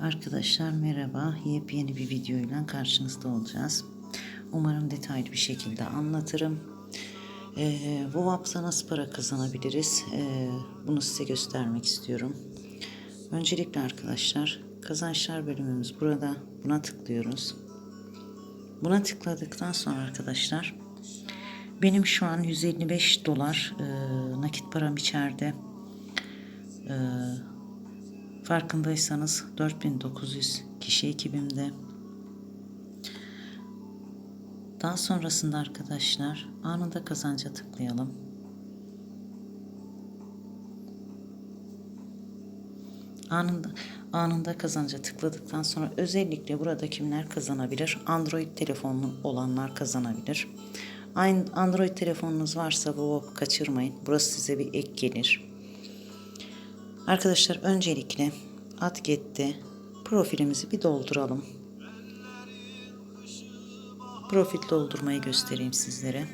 Arkadaşlar merhaba. Yepyeni bir videoyla karşınızda olacağız. Umarım detaylı bir şekilde anlatırım. Ee, bu VAP'ta nasıl para kazanabiliriz? Ee, bunu size göstermek istiyorum. Öncelikle arkadaşlar kazançlar bölümümüz burada. Buna tıklıyoruz. Buna tıkladıktan sonra arkadaşlar benim şu an 155 dolar e, nakit param içeride. E, farkındaysanız 4900 kişi ekibimde. Daha sonrasında arkadaşlar anında kazanca tıklayalım. Anında, anında kazanca tıkladıktan sonra özellikle burada kimler kazanabilir? Android telefonu olanlar kazanabilir. Aynı Android telefonunuz varsa bu kaçırmayın. Burası size bir ek gelir. Arkadaşlar öncelikle Adget'te profilimizi bir dolduralım. Profil doldurmayı göstereyim sizlere.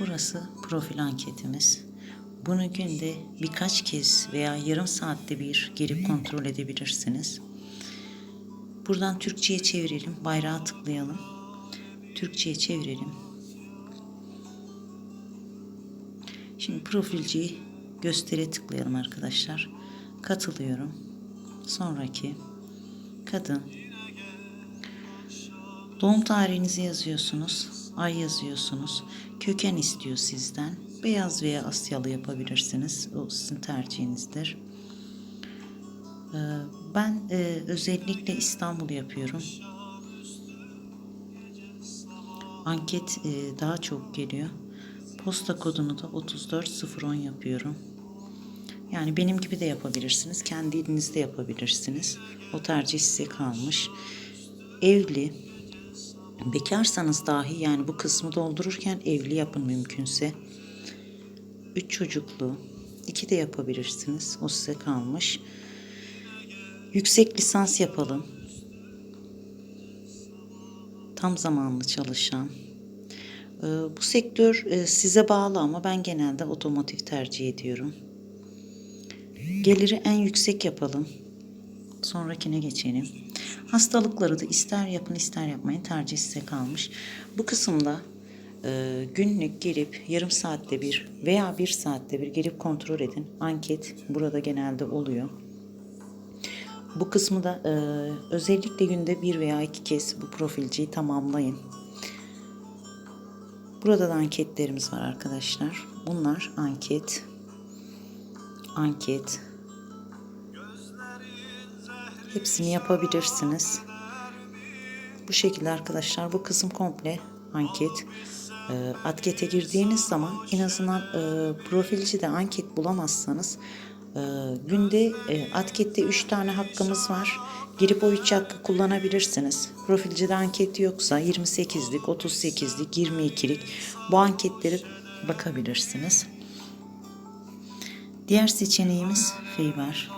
Burası profil anketimiz. Bunu günde birkaç kez veya yarım saatte bir girip kontrol edebilirsiniz. Buradan Türkçe'ye çevirelim. Bayrağı tıklayalım. Türkçe'ye çevirelim. Şimdi profilciyi göstere tıklayalım arkadaşlar. Katılıyorum. Sonraki kadın Doğum tarihinizi yazıyorsunuz. Ay yazıyorsunuz. Köken istiyor sizden. Beyaz veya Asyalı yapabilirsiniz. O sizin tercihinizdir. Ee, Ben e, özellikle İstanbul yapıyorum. Anket e, daha çok geliyor. Posta kodunu da 34010 yapıyorum. Yani benim gibi de yapabilirsiniz. Kendi elinizde yapabilirsiniz. O tercih size kalmış. Evli, Bekarsanız dahi yani bu kısmı doldururken evli yapın mümkünse. Üç çocuklu, iki de yapabilirsiniz. O size kalmış. Yüksek lisans yapalım. Tam zamanlı çalışan. Ee, bu sektör e, size bağlı ama ben genelde otomotiv tercih ediyorum. Geliri en yüksek yapalım. Sonrakine geçelim. Hastalıkları da ister yapın ister yapmayın tercih size kalmış. Bu kısımda e, günlük gelip yarım saatte bir veya bir saatte bir gelip kontrol edin. Anket burada genelde oluyor. Bu kısmı da e, özellikle günde bir veya iki kez bu profilciyi tamamlayın. Burada da anketlerimiz var arkadaşlar. Bunlar anket, anket, Hepsini yapabilirsiniz. Bu şekilde arkadaşlar bu kısım komple anket. E, girdiğiniz zaman en azından e, profilci de anket bulamazsanız e, günde e, ankette 3 tane hakkımız var. Girip o 3 hakkı kullanabilirsiniz. Profilcide anket yoksa 28'lik, 38'lik, 22'lik bu anketleri bakabilirsiniz. Diğer seçeneğimiz Fiber.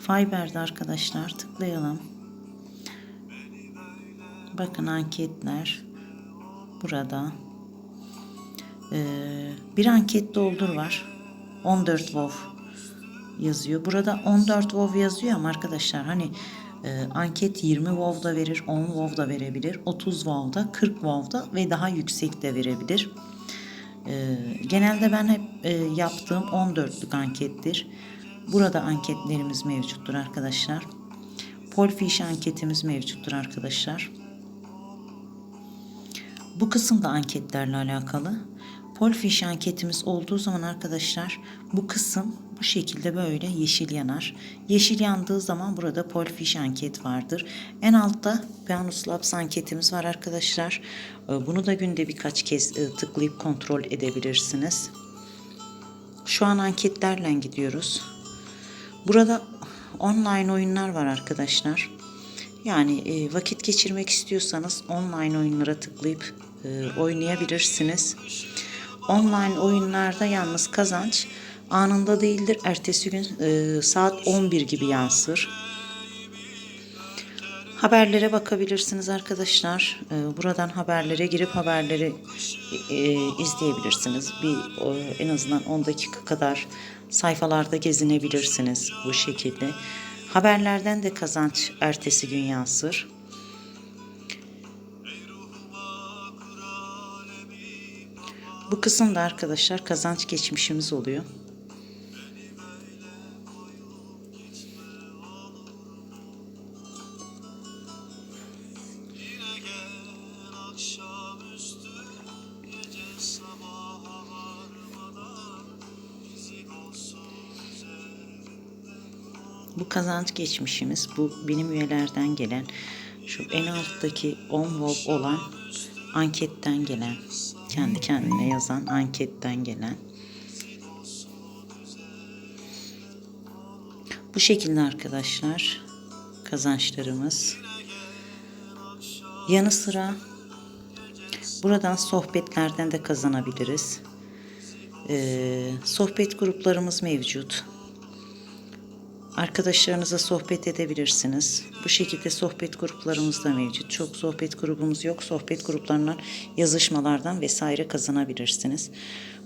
Fiber'de arkadaşlar tıklayalım. Bakın anketler burada. Ee, bir anket doldur var. 14 WoW yazıyor. Burada 14 WoW yazıyor ama arkadaşlar hani e, anket 20 WoW da verir, 10 WoW da verebilir, 30 WoW da, 40 WoW da ve daha yüksek de verebilir. E, genelde ben hep e, yaptığım 14'lük ankettir. Burada anketlerimiz mevcuttur arkadaşlar. Polfish anketimiz mevcuttur arkadaşlar. Bu kısımda anketlerle alakalı. Polfish anketimiz olduğu zaman arkadaşlar bu kısım bu şekilde böyle yeşil yanar. Yeşil yandığı zaman burada Polfish anket vardır. En altta Peanut Labs anketimiz var arkadaşlar. Bunu da günde birkaç kez tıklayıp kontrol edebilirsiniz. Şu an anketlerle gidiyoruz. Burada online oyunlar var arkadaşlar. Yani e, vakit geçirmek istiyorsanız online oyunlara tıklayıp e, oynayabilirsiniz. Online oyunlarda yalnız kazanç anında değildir. Ertesi gün e, saat 11 gibi yansır. Haberlere bakabilirsiniz arkadaşlar. Ee, Buradan haberlere girip haberleri e, izleyebilirsiniz. Bir en azından 10 dakika kadar sayfalarda gezinebilirsiniz bu şekilde. Haberlerden de kazanç ertesi gün yansır. Bu kısımda arkadaşlar kazanç geçmişimiz oluyor. Bu kazanç geçmişimiz bu benim üyelerden gelen şu en alttaki 10 volt olan anketten gelen kendi kendine yazan anketten gelen bu şekilde arkadaşlar kazançlarımız yanı sıra buradan sohbetlerden de kazanabiliriz. Ee, sohbet gruplarımız mevcut. Arkadaşlarınıza sohbet edebilirsiniz. Bu şekilde sohbet gruplarımız da mevcut. Çok sohbet grubumuz yok. Sohbet gruplarından yazışmalardan vesaire kazanabilirsiniz.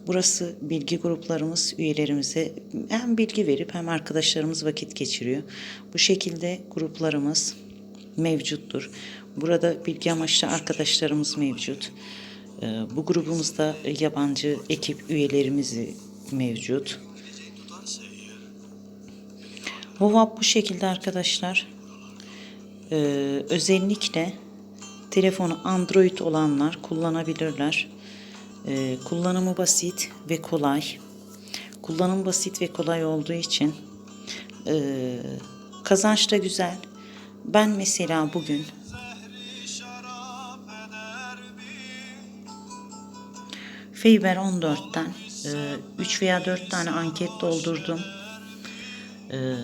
Burası bilgi gruplarımız üyelerimize hem bilgi verip hem arkadaşlarımız vakit geçiriyor. Bu şekilde gruplarımız mevcuttur. Burada bilgi amaçlı arkadaşlarımız mevcut. Ee, Bu grubumuzda yabancı ekip üyelerimiz mevcut. WhatsApp bu şekilde arkadaşlar. Ee, özellikle telefonu Android olanlar kullanabilirler. Ee, kullanımı basit ve kolay. Kullanım basit ve kolay olduğu için e, kazanç da güzel. Ben mesela bugün Fiber 14'ten 3 veya 4 tane anket doldurdum. Ee,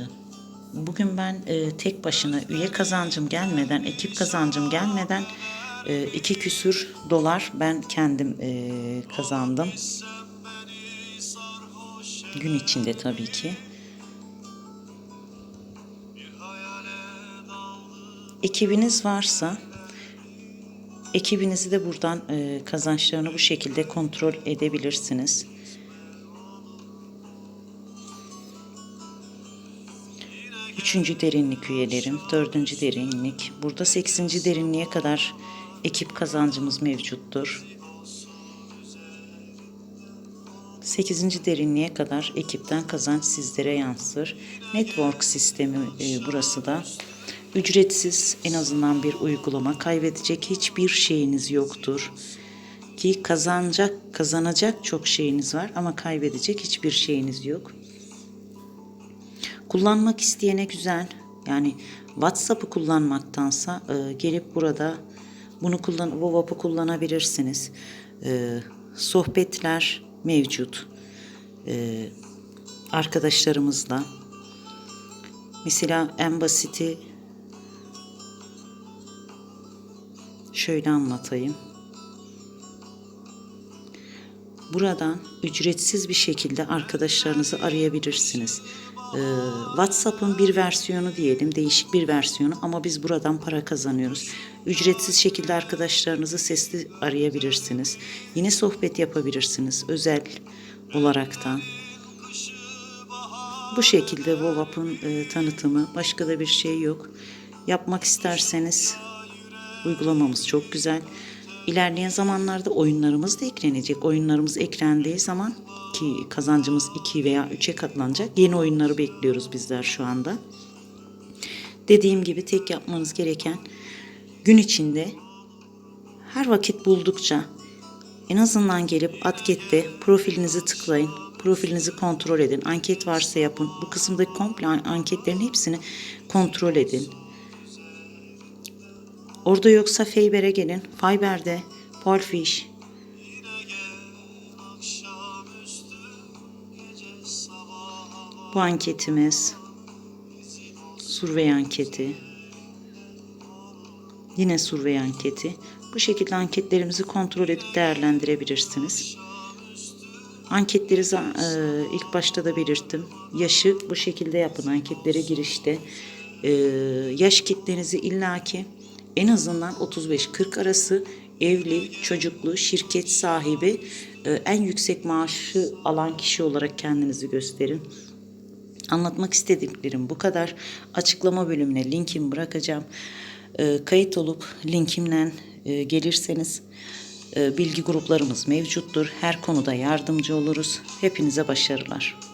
Bugün ben e, tek başına üye kazancım gelmeden, ekip kazancım gelmeden e, iki küsür dolar ben kendim e, kazandım. Gün içinde tabii ki. Ekibiniz varsa ekibinizi de buradan e, kazançlarını bu şekilde kontrol edebilirsiniz. Üçüncü derinlik üyelerim, dördüncü derinlik. Burada seksinci derinliğe kadar ekip kazancımız mevcuttur. Sekizinci derinliğe kadar ekipten kazanç sizlere yansır. Network sistemi e, burası da. Ücretsiz en azından bir uygulama. Kaybedecek hiçbir şeyiniz yoktur. Ki kazanacak, kazanacak çok şeyiniz var ama kaybedecek hiçbir şeyiniz yok. Kullanmak isteyene güzel. Yani WhatsApp'ı kullanmaktansa e, gelip burada bunu kullan WhatsApp'ı kullanabilirsiniz. E, sohbetler mevcut. E, arkadaşlarımızla. Mesela en basiti şöyle anlatayım. Buradan ücretsiz bir şekilde arkadaşlarınızı arayabilirsiniz. Ee, WhatsApp'ın bir versiyonu diyelim, değişik bir versiyonu ama biz buradan para kazanıyoruz. Ücretsiz şekilde arkadaşlarınızı sesli arayabilirsiniz. Yine sohbet yapabilirsiniz özel olaraktan. Bu şekilde WhatsApp'ın e, tanıtımı, başka da bir şey yok. Yapmak isterseniz uygulamamız çok güzel. İlerleyen zamanlarda oyunlarımız da eklenecek. Oyunlarımız eklendiği zaman ki kazancımız 2 veya 3'e katlanacak. Yeni oyunları bekliyoruz bizler şu anda. Dediğim gibi tek yapmanız gereken gün içinde her vakit buldukça en azından gelip Atket'te profilinizi tıklayın. Profilinizi kontrol edin. Anket varsa yapın. Bu kısımdaki komple anketlerin hepsini kontrol edin. Orada yoksa Fiverr'e gelin. Fiverr'de Polfish, Bu anketimiz survey anketi. Yine survey anketi. Bu şekilde anketlerimizi kontrol edip değerlendirebilirsiniz. Anketleri e, ilk başta da belirttim. Yaşı bu şekilde yapın anketlere girişte. Ee, yaş kitlenizi illaki en azından 35-40 arası evli, çocuklu, şirket sahibi, e, en yüksek maaşı alan kişi olarak kendinizi gösterin. Anlatmak istediklerim bu kadar. Açıklama bölümüne linkimi bırakacağım. Ee, kayıt olup linkimle e, gelirseniz e, bilgi gruplarımız mevcuttur. Her konuda yardımcı oluruz. Hepinize başarılar.